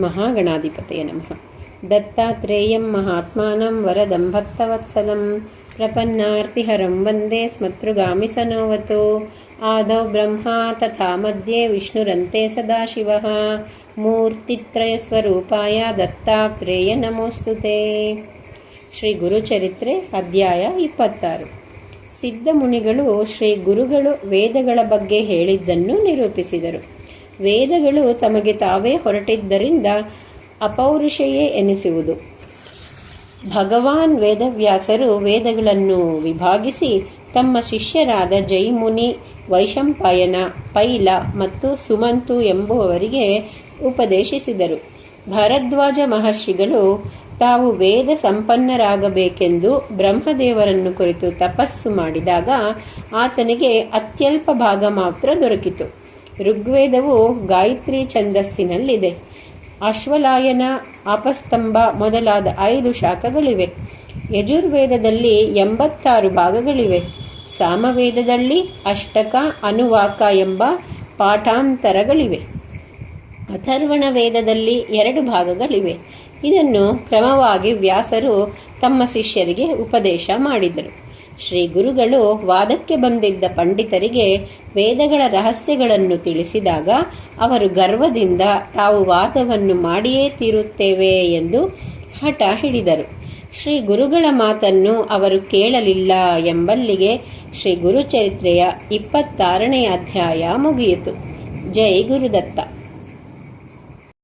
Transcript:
ಮಹಾಗಣಾಧಿಪತಯ ನಮಃ. ದತ್ತಾತ್ರೇಯಂ ಮಹಾತ್ಮಾನಂ ವರದಂ ಭಕ್ತವತ್ಸಲಂ. ಪ್ರಪನ್ನಾರ್ತಿಹರಂ ವಂದೇ ಸ್ಮತೃಗಾಮಿ ಸನೋವತು. ಆದೌ ಬ್ರಹ್ಮ ತಥಾ ಮಧ್ಯೆ ವಿಷ್ಣುರಂತೆ ಸದಾಶಿವಃ. ಮೂರ್ತಿತ್ರಯಸ್ವರೂಪಾಯ ದತ್ತಾತ್ರೇಯ ನಮೋಸ್ತುತೆ. ಶ್ರೀ ಗುರುಚರಿತ್ರೆ ಅಧ್ಯಾಯ ಇಪ್ಪತ್ತಾರು. ಸಿದ್ಧಮುನಿಗಳು ಶ್ರೀ ಗುರುಗಳು ವೇದಗಳ ಬಗ್ಗೆ ಹೇಳಿದ್ದನ್ನು ನಿರೂಪಿಸಿದರು. ವೇದಗಳು ತಮಗೆ ತಾವೇ ಹೊರಟಿದ್ದರಿಂದ ಅಪೌರುಷೆಯೇ ಎನಿಸುವುದು. ಭಗವಾನ್ ವೇದವ್ಯಾಸರು ವೇದಗಳನ್ನು ವಿಭಾಗಿಸಿ ತಮ್ಮ ಶಿಷ್ಯರಾದ ಜೈಮುನಿ, ವೈಶಂಪಾಯನ, ಪೈಲ ಮತ್ತು ಸುಮಂತು ಎಂಬುವವರಿಗೆ ಉಪದೇಶಿಸಿದರು. ಭರದ್ವಾಜ ಮಹರ್ಷಿಗಳು ತಾವು ವೇದ ಸಂಪನ್ನರಾಗಬೇಕೆಂದು ಬ್ರಹ್ಮದೇವರನ್ನು ಕುರಿತು ತಪಸ್ಸು ಮಾಡಿದಾಗ ಆತನಿಗೆ ಅತ್ಯಲ್ಪ ಭಾಗ ಮಾತ್ರ ದೊರಕಿತು. ಋಗ್ವೇದವು ಗಾಯತ್ರಿ ಛಂದಸ್ಸಿನಲ್ಲಿದೆ. ಅಶ್ವಲಾಯನ ಅಪಸ್ತಂಭ ಮೊದಲಾದ ಐದು ಶಾಖಗಳಿವೆ. ಯಜುರ್ವೇದದಲ್ಲಿ ಎಂಬತ್ತಾರು ಭಾಗಗಳಿವೆ. ಸಾಮವೇದದಲ್ಲಿ ಅಷ್ಟಕ, ಅನುವಾಕ ಎಂಬ ಪಾಠಾಂತರಗಳಿವೆ. ಅಥರ್ವಣ ವೇದದಲ್ಲಿ ಎರಡು ಭಾಗಗಳಿವೆ. ಇದನ್ನು ಕ್ರಮವಾಗಿ ವ್ಯಾಸರು ತಮ್ಮ ಶಿಷ್ಯರಿಗೆ ಉಪದೇಶ ಮಾಡಿದರು. ಶ್ರೀ ಗುರುಗಳು ವಾದಕ್ಕೆ ಬಂದಿದ್ದ ಪಂಡಿತರಿಗೆ ವೇದಗಳ ರಹಸ್ಯಗಳನ್ನು ತಿಳಿಸಿದಾಗ ಅವರು ಗರ್ವದಿಂದ ತಾವು ವಾದವನ್ನು ಮಾಡಿಯೇ ತೀರುತ್ತೇವೆ ಎಂದು ಹಠ ಹಿಡಿದರು. ಶ್ರೀ ಗುರುಗಳ ಮಾತನ್ನು ಅವರು ಕೇಳಲಿಲ್ಲ ಎಂಬಲ್ಲಿಗೆ ಶ್ರೀ ಗುರುಚರಿತ್ರೆಯ ಇಪ್ಪತ್ತಾರನೇ ಅಧ್ಯಾಯ ಮುಗಿಯಿತು. ಜೈ ಗುರುದತ್ತ.